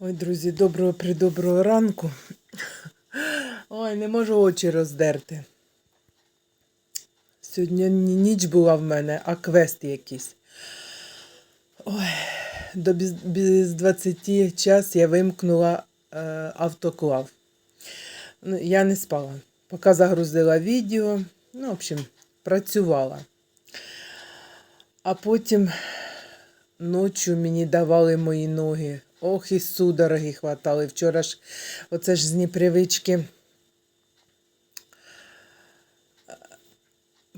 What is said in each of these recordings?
Ой, друзі, доброго придоброго ранку. Ой, не можу очі роздерти. Сьогодні ніч була в мене, а квест якийсь. Ой, до без, без 20 час я вимкнула е, автоклав. Ну, я не спала. Поки загрузила відео, ну, в общем, працювала. А потім ночі мені давали мої ноги. Ох, і судороги хватали. Вчора ж, оце ж з непривички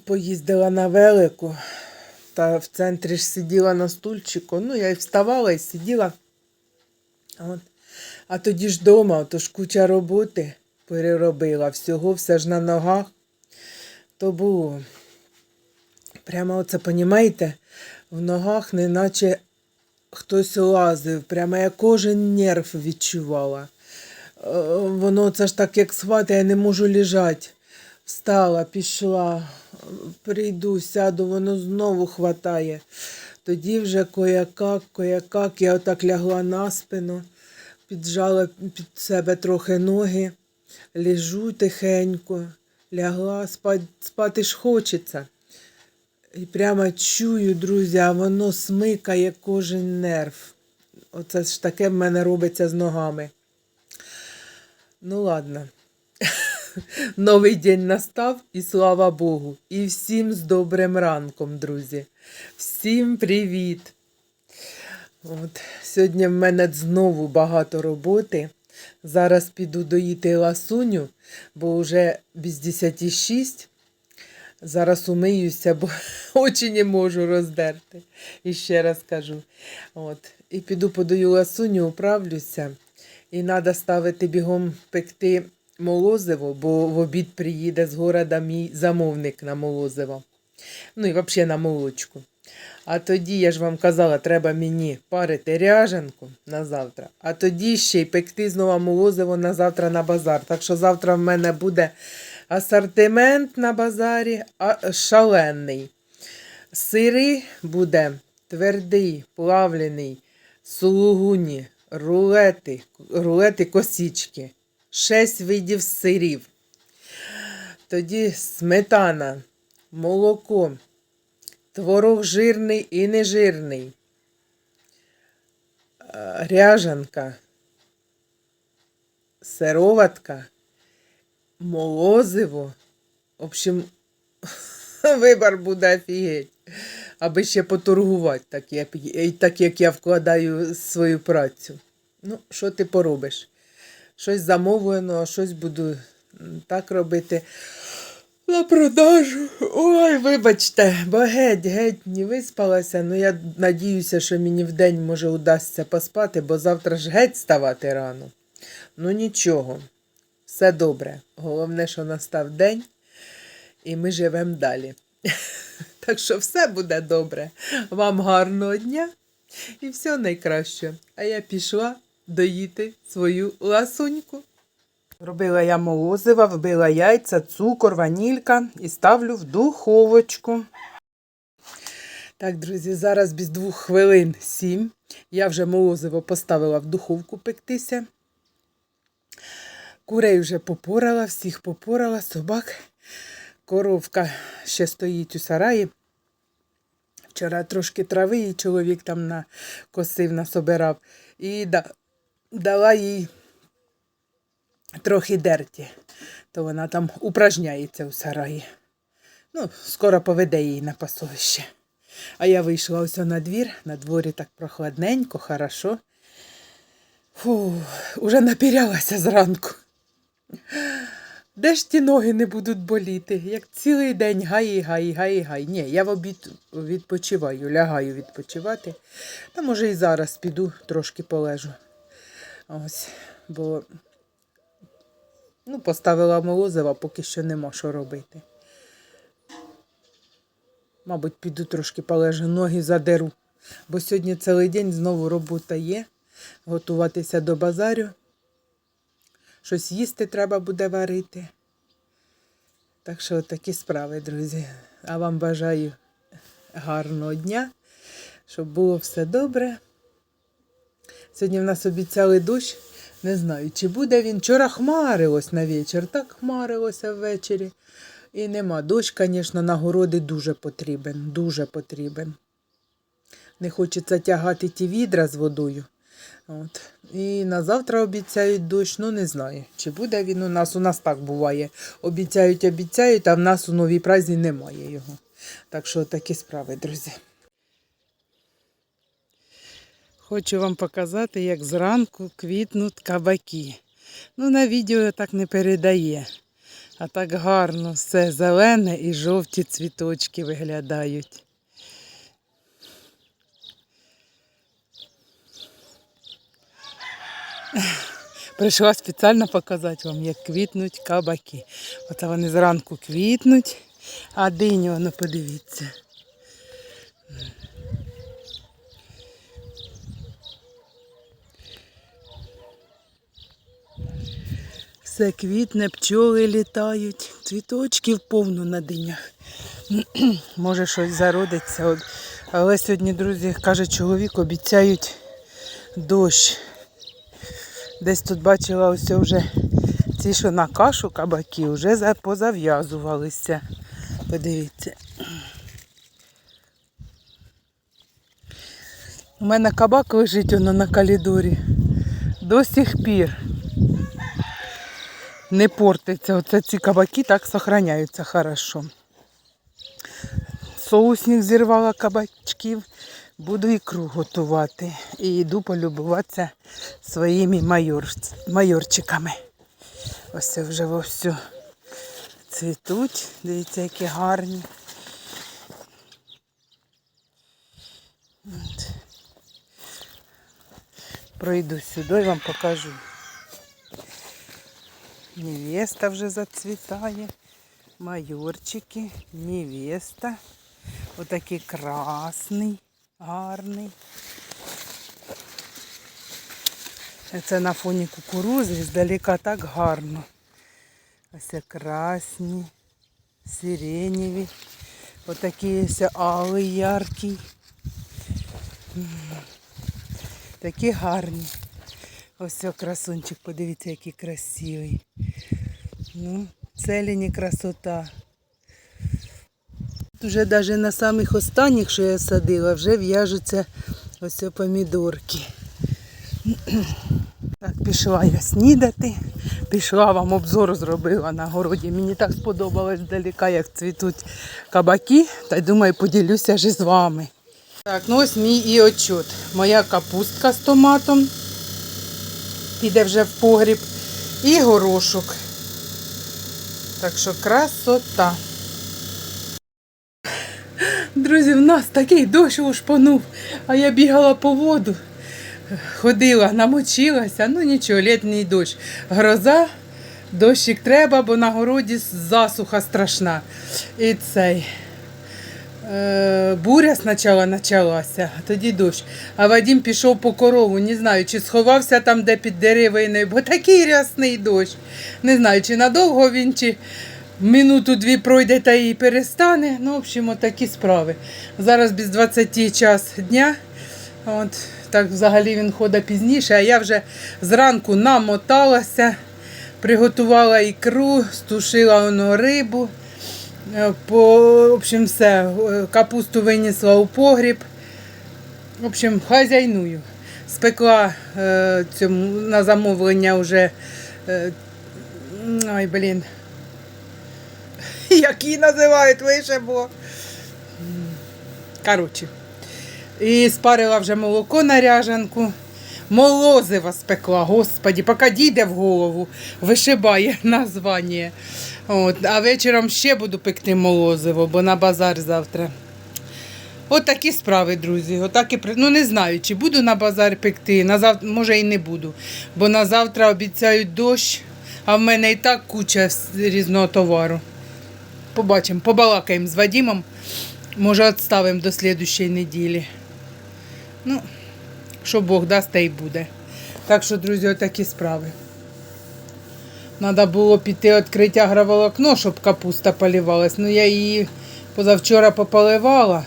поїздила на велику, та в центрі ж сиділа на стульчику. Ну, я і вставала і сиділа. От. А тоді ж вдома, то ж куча роботи переробила. Всього, все ж на ногах. То було. Прямо оце, понімаєте, в ногах неначе хтось лазив, прямо я кожен нерв відчувала. Е, Воно це ж так, як схвати, я не можу лежати. Встала, пішла, прийду, сяду, воно знову хватає. Тоді вже кояк, кояк, я отак лягла на спину, піджала під себе трохи ноги, лежу тихенько, лягла, спати, спати ж хочеться. І прямо чую, друзі, а воно смикає кожен нерв. Оце ж таке в мене робиться з ногами. Ну, ладно. Новий день настав і слава Богу. І всім з добрим ранком, друзі. Всім привіт! От, сьогодні в мене знову багато роботи. Зараз піду доїти ласуню, бо вже без 10 6. Зараз умиюся, бо очі не можу роздерти. І ще раз кажу. От. І піду подаю ласуню, управлюся. І треба ставити бігом пекти молозиво, бо в обід приїде з города мій замовник на молозиво. Ну і взагалі на молочку. А тоді, я ж вам казала, треба мені парити ряжанку на завтра, а тоді ще й пекти знову молозиво на завтра на базар. Так що завтра в мене буде асортимент на базарі шалений. Сири буде твердий, плавлений, сулугуні, рулети, рулети косічки. Шесть видів сирів. Тоді сметана, молоко, творог жирний і нежирний, е, ряжанка, сироватка, молозиво. В общем, вибір буде офігеть. Аби ще поторгувати, так як, так як я вкладаю свою працю. Ну, що ти поробиш? Щось замовлено, а щось буду так робити. На продажу. Ой, вибачте, бо геть, геть не виспалася. Ну я надіюся, що мені вдень може удасться поспати, бо завтра ж геть ставати рано. Ну нічого, все добре. Головне, що настав день, і ми живемо далі. Так що все буде добре. Вам гарного дня і все найкраще. А я пішла доїти свою ласуньку. Робила я молозива, вбила яйця, цукор, ванілька і ставлю в духовочку. Так, друзі, зараз без двох хвилин сім. Я вже молозиво поставила в духовку пектися. Курей вже попорала, всіх попорала, собак. Коровка ще стоїть у сараї. Вчора трошки трави і чоловік там накосив, насобирав. І да, дала їй трохи дерті, то вона там упражняється у сараї. Ну, скоро поведе її на пасовище. А я вийшла ось на двір, на дворі так прохладненько, хорошо. Фу, уже напірялася зранку. Де ж ті ноги не будуть боліти, як цілий день гай, гай, гай, гай. Ні, я в обід відпочиваю, лягаю відпочивати. Та може і зараз піду трошки полежу. Ось, бо ну, поставила молозива, поки що нема що робити. Мабуть, піду трошки полежу, ноги задеру. Бо сьогодні цілий день знову робота є. Готуватися до базарю. Щось їсти треба буде варити. Так що такі справи, друзі. А вам бажаю гарного дня, щоб було все добре. Сьогодні в нас обіцяли дощ. Не знаю, чи буде він. Вчора хмарилось на вечір, так хмарилося ввечері. І нема. Дощ, звісно, на городи дуже потрібен. Дуже потрібен. Не хочеться тягати ті відра з водою. От. І на завтра обіцяють дощ, ну не знаю, чи буде він у нас. У нас так буває. Обіцяють, обіцяють, а в нас у новій празі немає його. Так що такі справи, друзі. Хочу вам показати, як зранку квітнуть кабаки. Ну, на відео так не передає. А так гарно все зелене і жовті цвіточки виглядають. Прийшла спеціально показати вам, як квітнуть кабаки. Оце вони зранку квітнуть, а диню, ну подивіться. Все квітне, пчоли літають, цвіточків повно на динях. Може щось зародиться. Але сьогодні, друзі, каже чоловік, обіцяють дощ. Десь тут бачила ось вже ці, що на кашу кабаки, вже позав'язувалися. Подивіться. У мене кабак лежить воно на калідорі. До сих пір не портиться. Оце ці кабаки так сохраняються хорошо. Соусник зірвала кабачків, буду ікру готувати. І йду полюбуватися своїми майор... майорчиками. Ось це вже вовсю цвітуть. Дивіться, які гарні. Пройду сюди і вам покажу. Невеста вже зацвітає. Майорчики, невеста. Отакий красний, гарний. Це на фоні кукурузи здалека так гарно. Ось красні, сиренєві. Отакий ось алий яркий. Такі гарні. Ось красунчик, подивіться, який красивий. Ну, целені красота. Вже навіть на самих останніх, що я садила, вже в'яжуться ось помідорки. Так, пішла я снідати. Пішла вам обзор зробила на городі. Мені так сподобалось здалека, як цвітуть кабаки. Та й думаю, поділюся ж з вами. Так, ну ось мій і отчет. Моя капустка з томатом. Піде вже в погріб. І горошок. Так що красота. Друзі, в нас такий дощ ушпанув, а я бігала по воду, ходила, намочилася, ну нічого, літній дощ. Гроза, дощик треба, бо на городі засуха страшна. І цей. е, Буря спочатку почалася, а тоді дощ. А Вадим пішов по корову, не знаю, чи сховався там, де під деревиною, бо такий рясний дощ. Не знаю, чи надовго він, чи минуту-дві пройде та і перестане. Ну, в общем, такі справи. Зараз без 20 час дня. От, так взагалі він ходить пізніше, а я вже зранку намоталася, приготувала ікру, стушила воно рибу. Е, По, в общем, все, е, капусту винесла у погріб. В общем, хазяйную. Спекла е, цьому, на замовлення вже. Е, ай, блін. Як її називають лише, бо. Коротше. І спарила вже молоко на ряжанку. Молозива спекла, господі, поки дійде в голову, вишибає названня. От, а вечором ще буду пекти молозиво, бо на базар завтра. От такі справи, друзі. Отак і, ну не знаю, чи буду на базар пекти, на зав... може і не буду. Бо на завтра обіцяють дощ, а в мене і так куча різного товару. Побачимо, побалакаємо з Вадимом. Може, відставимо до слідущої неділі. Ну, що Бог дасть, та й буде. Так що, друзі, отакі справи. Треба було піти відкрити агроволокно, щоб капуста полівалась. Ну, я її позавчора пополивала.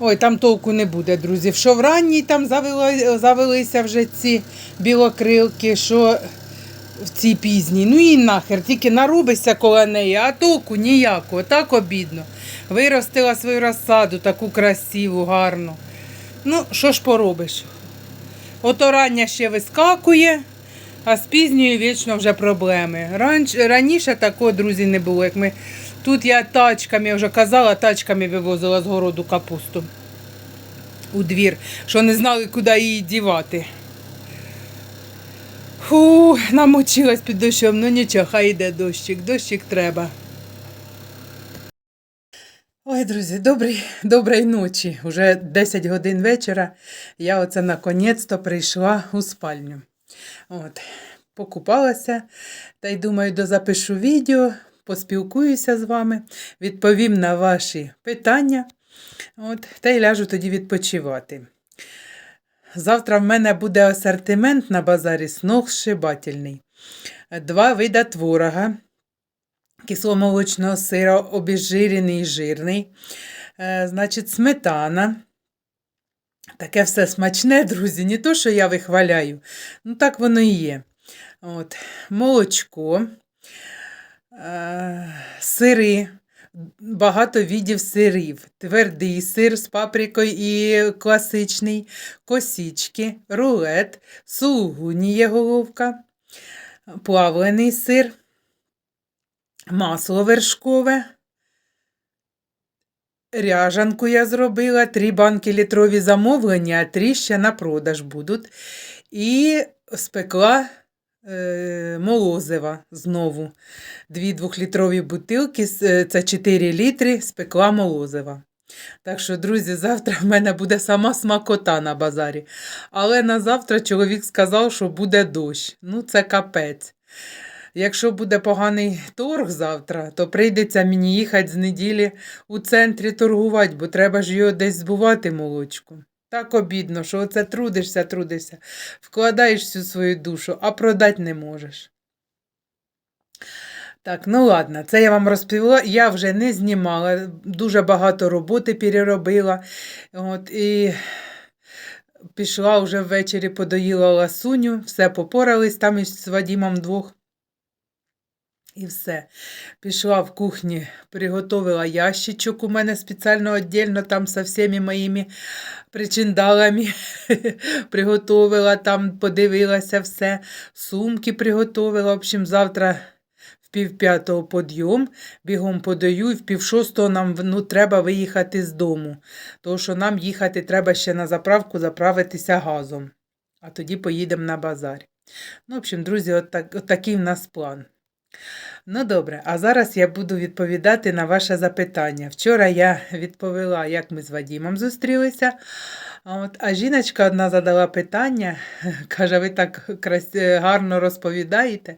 Ой, там толку не буде, друзі. Що в ранній там завели, завелися вже ці білокрилки, що в цій пізній. Ну і нахер, тільки наробишся коло неї, а толку ніякого, так обідно. Виростила свою розсаду, таку красиву, гарну. Ну, що ж поробиш? Ото рання ще вискакує, а з пізньою вічно вже проблеми. Раніше такого, друзі, не було. Як ми, тут я тачками, вже казала, тачками вивозила з городу капусту у двір, що не знали, куди її дівати. Фу, намочилась під дощом, ну нічого, хай йде дощик, дощик треба. Ой, друзі, добрий, доброї ночі. Уже 10 годин вечора. Я оце наконець-то прийшла у спальню. От, покупалася та й думаю, дозапишу відео, поспілкуюся з вами, відповім на ваші питання. От, та й ляжу тоді відпочивати. Завтра в мене буде асортимент на базарі сногсшибательний. Два вида творога, кисломолочного сира, обезжирений і жирний. Е, значить, сметана. Таке все смачне, друзі, не то, що я вихваляю. Ну, так воно і є. От, молочко, е, сири, багато видів сирів. Твердий сир з паприкою і класичний, косічки, рулет, сулугуні головка, плавлений сир, масло вершкове. Ряжанку я зробила, три банки літрові замовлення, а три ще на продаж будуть. І спекла молозива знову. Дві двохлітрові бутилки, е, це 4 літри, спекла молозива. Так що, друзі, завтра в мене буде сама смакота на базарі. Але на завтра чоловік сказав, що буде дощ. Ну, це капець. Якщо буде поганий торг завтра, то прийдеться мені їхати з неділі у центрі торгувати, бо треба ж його десь збувати молочку. Так обідно, що оце трудишся, трудишся, вкладаєш всю свою душу, а продати не можеш. Так, ну ладно, це я вам розповіла. Я вже не знімала, дуже багато роботи переробила. От, і пішла вже ввечері, подоїла ласуню, все попорались там із Вадімом двох. І все. Пішла в кухні, приготовила ящичок у мене спеціально віддільно там со всіми моїми причиндалами. приготовила там, подивилася все. Сумки приготовила. В общем, завтра в пів подйом, бігом подаю, і в пів нам ну, треба виїхати з дому. Тому що нам їхати треба ще на заправку заправитися газом. А тоді поїдемо на базар. Ну, в общем, друзі, от, так, от такий в нас план. Ну добре, а зараз я буду відповідати на ваше запитання. Вчора я відповіла, як ми з Вадімом зустрілися. От, а жіночка одна задала питання, каже, ви так гарно розповідаєте.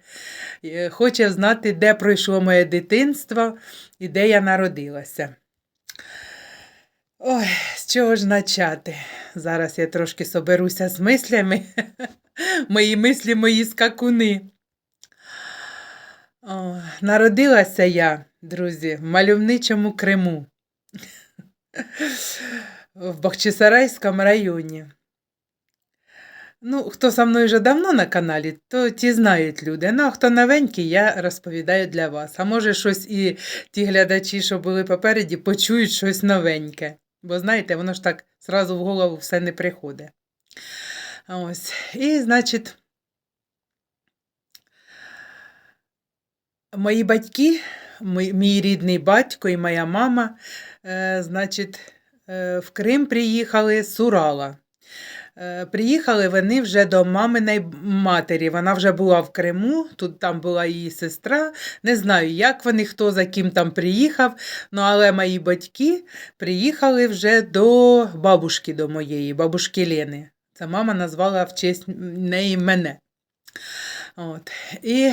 Е, Хоче знати, де пройшло моє дитинство і де я народилася. Ой, з чого ж почати? Зараз я трошки соберуся з мислями. Мої мислі, мої скакуни. О, народилася я, друзі, в мальовничому Криму. В Бахчисарайському районі. Ну, хто со мною вже давно на каналі, то ті знають люди. Ну, а хто новенький, я розповідаю для вас. А може, щось і ті глядачі, що були попереді, почують щось новеньке. Бо знаєте, воно ж так зразу в голову все не приходить. Ось. І, значить, мої батьки, мій, рідний батько і моя мама, е, значить, е, в Крим приїхали з Урала. Е, Приїхали вони вже до маминої матері. Вона вже була в Криму, тут там була її сестра. Не знаю, як вони, хто за ким там приїхав. Ну, але мої батьки приїхали вже до бабушки до моєї, бабушки Лени. Це мама назвала в честь неї мене. От. І,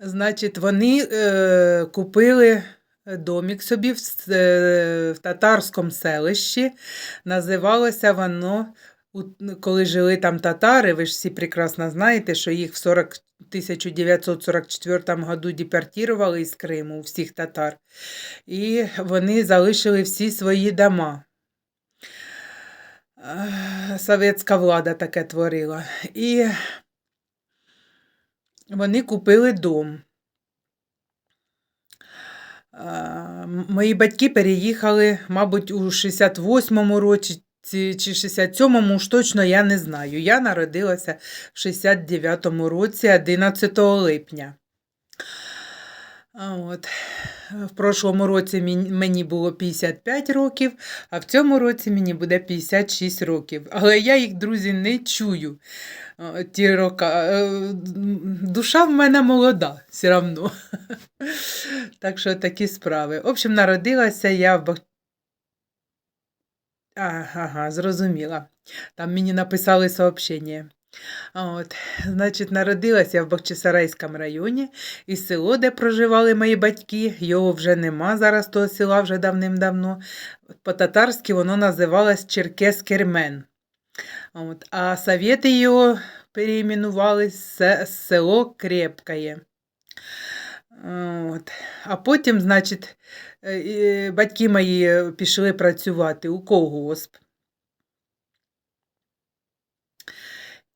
значить, вони е, купили домик собі в, е, в татарському селищі. Називалося воно, коли жили там татари, ви ж всі прекрасно знаєте, що їх в 40, 1944 году депортували із Криму, всіх татар. І вони залишили всі свої дома. е, совєтська влада таке творила. І вони купили дом. Мої батьки переїхали, мабуть, у 68-му році чи 67-му, уж точно я не знаю. Я народилася в 69-му році, 11 липня. От. В прошлому році мені- було 55 років, а в цьому році мені буде 56 років. Але я їх, друзі, не чую. е, Ті роки. Е, Душа в мене молода, все одно. Так що такі справи. В общем, народилася я в Бах... Ага, зрозуміла. Там мені написали сообщення. От, значить, народилася в Бахчисарайському районі, і село, де проживали мої батьки, його вже нема зараз того села вже давним-давно. По-татарськи воно називалось Черкес-Кермен. От, а совєти його переіменували се- село Крепкає. От. А потім, значить, е, батьки мої пішли працювати у колгосп.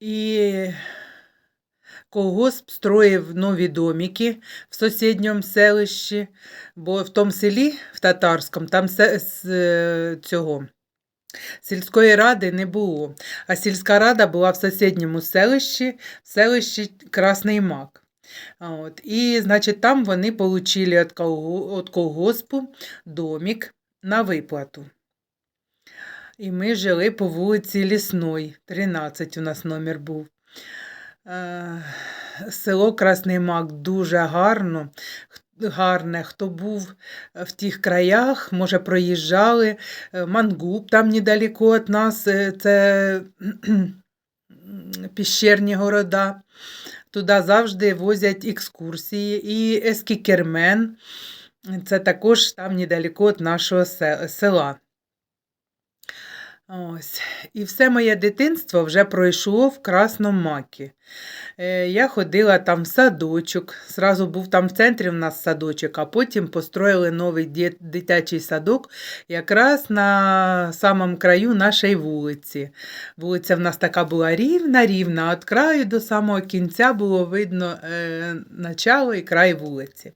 І колгосп строїв нові домики в сусідньому селищі, бо в тому селі, в татарському, там з е, цього сільської ради не було. А сільська рада була в сусідньому селищі, в селищі Красний Мак. От. І, значить, там вони отримали від колгоспу домик на виплату. І ми жили по вулиці Лісной, 13 у нас номер був. Е, Село Красний Мак дуже гарно, гарне. Хто був в тих краях, може, проїжджали. Е, Мангуб там недалеко від нас, е, це піщерні города. Туди завжди возять екскурсії. І Ескікермен, це також там недалеко від нашого села. Ось. І все моє дитинство вже пройшло в Красному Макі. Е, Я ходила там в садочок. Зразу був там в центрі в нас садочок, а потім построїли новий дитячий садок якраз на самому краю нашої вулиці. Вулиця в нас така була рівна, рівна, від краю до самого кінця було видно е, начало і край вулиці.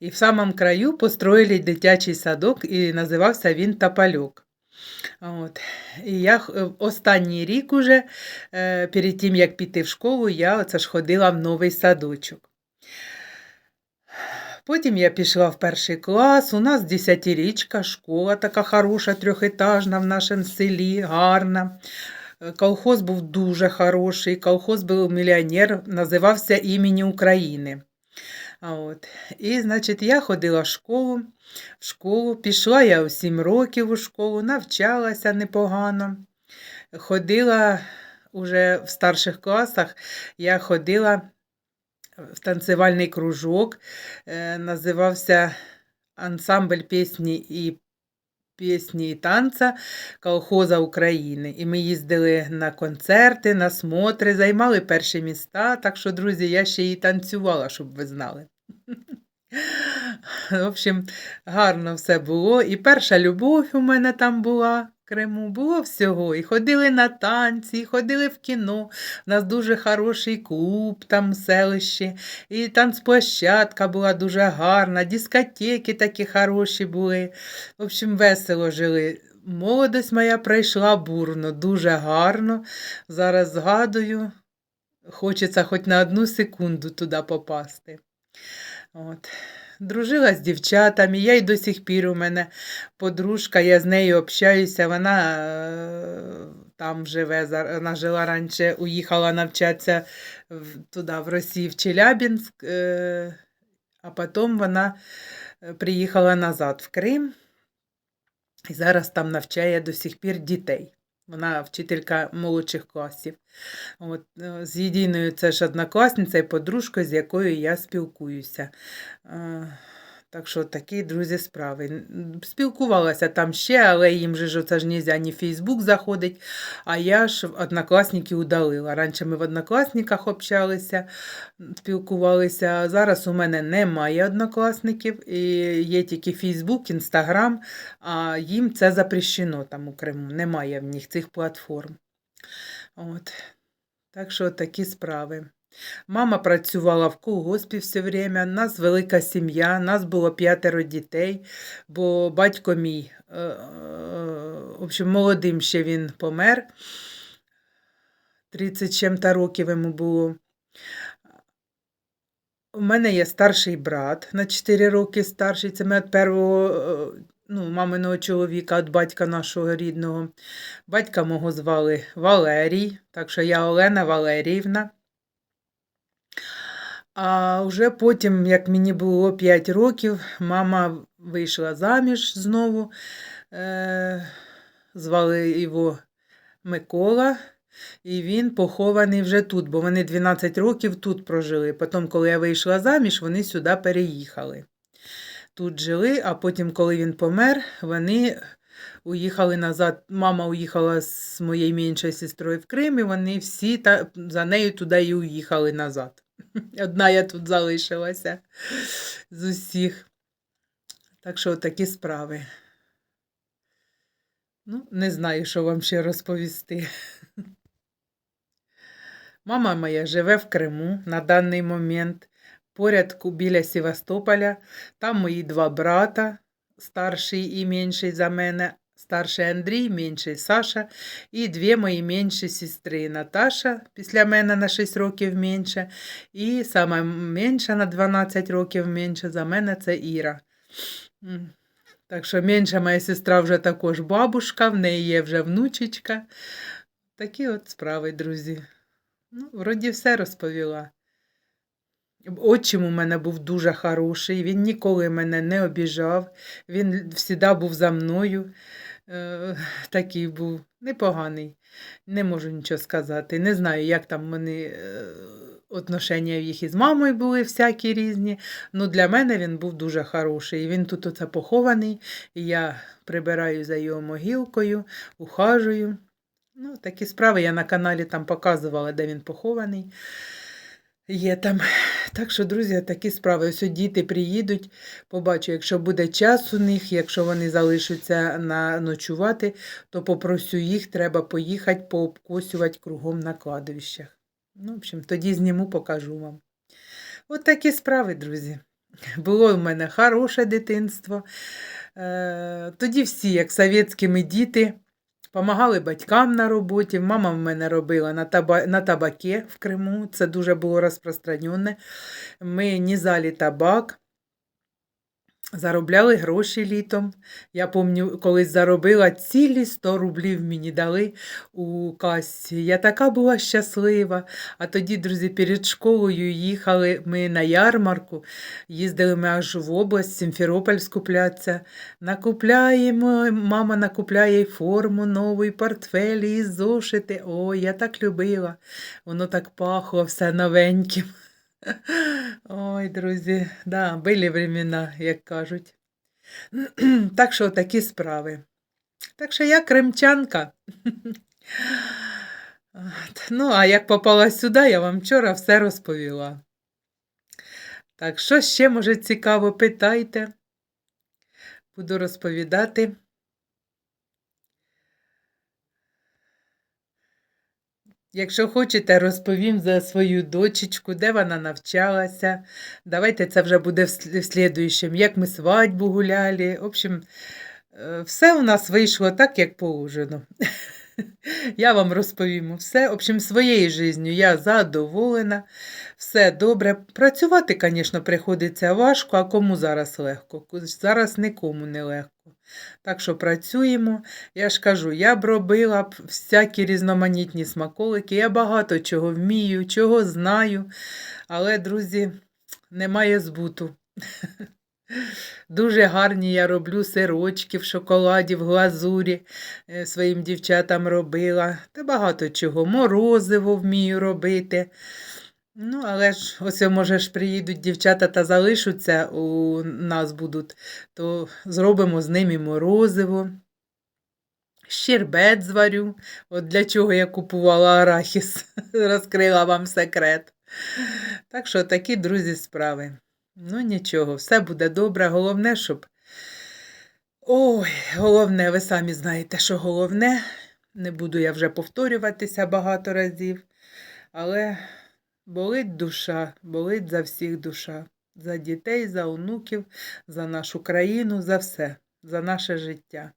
І в самому краю построїли дитячий садок, і називався він Топольок. От. І я е, останній рік уже, е, перед тим, як піти в школу, я оце ж ходила в новий садочок. Потім я пішла в перший клас. У нас десятирічка, школа така хороша, трьохетажна в нашому селі, гарна. Е, Колхоз був дуже хороший. Колхоз був мільйонер, називався імені України. А От. І, значить, я ходила в школу. В школу пішла я у 7 років у школу, навчалася непогано. Ходила уже в старших класах, я ходила в танцевальний кружок, е, називався ансамбль пісні і пісні і танця колхоза України. І ми їздили на концерти, на смотри, займали перші міста. Так що, друзі, я ще і танцювала, щоб ви знали. В общем, гарно все було. І перша любов у мене там була Криму. Було всього. І ходили на танці, і ходили в кіно. У нас дуже хороший клуб там в селищі. І танцплощадка була дуже гарна, дискотеки такі хороші були. В общем, весело жили. Молодость моя пройшла бурно, дуже гарно. Зараз згадую, хочеться хоч на одну секунду туди попасти. От. Дружила з дівчатами, я й до сих пір у мене подружка, я з нею общаюся, вона е, там живе, вона жила раніше, уїхала навчатися туди, в Росію, в Челябінськ, е, а потім вона е, приїхала назад в Крим і зараз там навчає до сих пір дітей. Вона вчителька молодших класів. От, е, з єдиною це ж однокласниця і подружка, з якою я спілкуюся. Так що такі, друзі, справи. Спілкувалася там ще, але їм же ж оце ж нельзя ні Фейсбук заходить, а я ж однокласники удалила. Раніше ми в однокласниках общалися, спілкувалися, зараз у мене немає однокласників, і є тільки Фейсбук, Інстаграм, а їм це запрещено там у Криму. Немає в них цих платформ. От. Так що такі справи. Мама працювала в колгоспі все время, нас велика сім'я, нас було п'ятеро дітей, бо батько мій, е, е, в общем, молодим ще він помер. 30 чим-то років йому було. У мене є старший брат на 4 роки старший. Це ми від першого е, ну, маминого чоловіка, від батька нашого рідного. Батька мого звали Валерій, так що я Олена Валеріївна. А вже потім, як мені було 5 років, мама вийшла заміж знову. Е, звали його Микола, і він похований вже тут, бо вони 12 років тут прожили. Потім, коли я вийшла заміж, вони сюди переїхали. Тут жили, а потім, коли він помер, вони уїхали назад. Мама уїхала з моєю меншою сестрою в Крим, і вони всі та, за нею туди і уїхали назад. Одна я тут залишилася з усіх. Так що такі справи. Ну, не знаю, що вам ще розповісти. Мама моя живе в Криму на даний момент, поряд ку- біля Севастополя. Там мої два брата, старший і менший за мене. Старший Андрій, менший Саша, і дві мої менші сестри Наташа, після мене на 6 років менше, і сама менша на 12 років менше за мене це Іра. Так що менша моя сестра вже також бабушка, в неї є вже внучечка. Такі от справи, друзі. Ну, вроді все розповіла. Отчим у мене був дуже хороший, він ніколи мене не обіжав, він завжди був за мною. Е, такий був непоганий. Не можу нічого сказати. Не знаю, як там вони е, отношення їх із мамою були всякі різні. Ну, для мене він був дуже хороший. Він тут оце похований, я прибираю за його могилкою, ухажую. Ну, такі справи я на каналі там показувала, де він похований. Є там. Так що, друзі, такі справи. Ось діти приїдуть, побачу, якщо буде час у них, якщо вони залишаться на ночувати, то попросю їх, треба поїхати пообкосювати кругом на кладовищах. Ну, в общем, тоді зніму, покажу вам. От такі справи, друзі. Було в мене хороше дитинство. Е, тоді всі, як совєтські ми діти, Помагали батькам на роботі. Мама в мене робила на, таба... на табаке в Криму. Це дуже було розпространене. Ми нізали табак, заробляли гроші літом. Я пам'ятаю, колись заробила цілі 100 рублів мені дали у касі. Я така була щаслива. А тоді, друзі, перед школою їхали ми на ярмарку, їздили ми аж в область, Сімферополь скуплятися. Накупляємо, мама накупляє форму нову, і портфелі, і зошити. Ой, я так любила. Воно так пахло все новеньким. Ой, друзі, да, були времена, як кажуть. Так що такі справи. Так що я кримчанка. Ну, а як попала сюди, я вам вчора все розповіла. Так, що ще, може, цікаво, питайте. Буду розповідати. Якщо хочете, розповім за свою дочечку, де вона навчалася. Давайте це вже буде в слідуючому, як ми свадьбу гуляли. В общем, е, все у нас вийшло так, як положено. Я вам розповім все. В общем, своєю життю я задоволена, все добре. Працювати, звісно, приходиться важко, а кому зараз легко? Зараз нікому не легко. Так що працюємо. Я ж кажу, я б робила всякі різноманітні смаколики. Я багато чого вмію, чого знаю. Але, друзі, немає збуту. Дуже гарні я роблю сирочки в шоколаді, в глазурі е, своїм дівчатам робила. Та багато чого. Морозиво вмію робити. Ну, але ж ось може ж приїдуть дівчата та залишаться у нас будуть, то зробимо з ними морозиво. Щербет зварю. От для чого я купувала арахіс. Розкрила вам секрет. Так що такі, друзі, справи. Ну нічого, все буде добре. Головне, щоб. Ой, головне, ви самі знаєте, що головне. Не буду я вже повторюватися багато разів. Але болить душа, болить за всіх душа. За дітей, за онуків, за нашу країну, за все, за наше життя.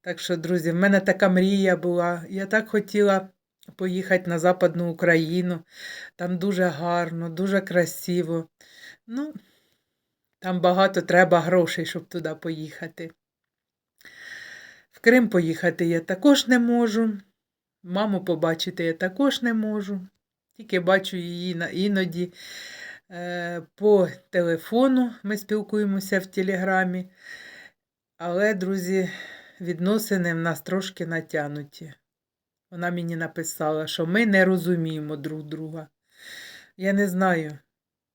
Так що, друзі, в мене така мрія була. Я так хотіла поїхати на Западну Україну. Там дуже гарно, дуже красиво. Ну, там багато треба грошей, щоб туди поїхати. В Крим поїхати я також не можу. Маму побачити я також не можу. Тільки бачу її іноді е, по телефону. Ми спілкуємося в Телеграмі. Але, друзі, відносини в нас трошки натянуті. Вона мені написала, що ми не розуміємо друг друга. Я не знаю,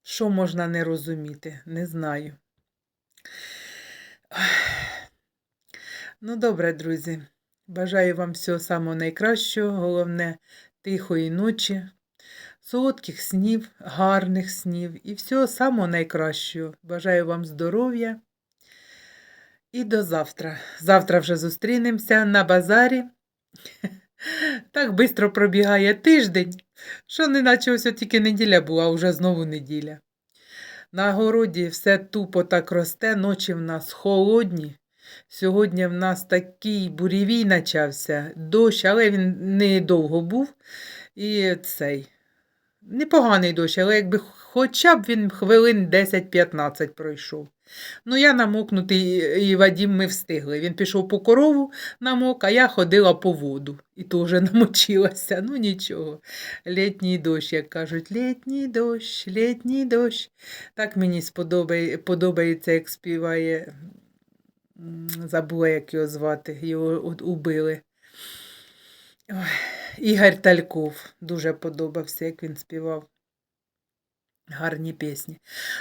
що можна не розуміти. Не знаю. Ну, добре, друзі. Бажаю вам всього самого найкращого. Головне тихої ночі, солодких снів, гарних снів і всього самого найкращого. Бажаю вам здоров'я. І до завтра. Завтра вже зустрінемося на базарі. Так швидко пробігає тиждень, що неначе ось тільки неділя була, а вже знову неділя. На городі все тупо так росте, ночі в нас холодні. Сьогодні в нас такий бурєвій почався, дощ, але він недовго був. І цей. Непоганий дощ, але якби хоча б він хвилин 10-15 пройшов. Ну, я намокнутий, і Вадім ми встигли. Він пішов по корову намок, а я ходила по воду і теж намочилася. Ну нічого. Літній дощ, як кажуть, літній дощ, літній дощ. Так мені сподобає, подобається, як співає. Забула, як його звати, його убили. Ой, Ігор Тальков. Дуже подобався, як він співав. Гарні пісні.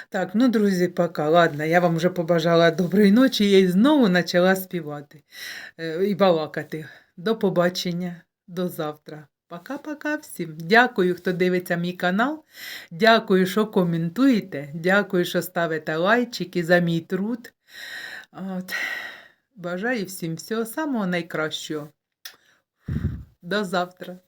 Так, ну, друзі, пока. Ладно, я вам вже побажала доброї ночі. Я і знову почала співати е, і балакати. До побачення, до завтра. Пока-пока всім. Дякую, хто дивиться мій канал. Дякую, що коментуєте. Дякую, що ставите лайчики за мій труд. От. Бажаю всім всього самого найкращого. До завтра.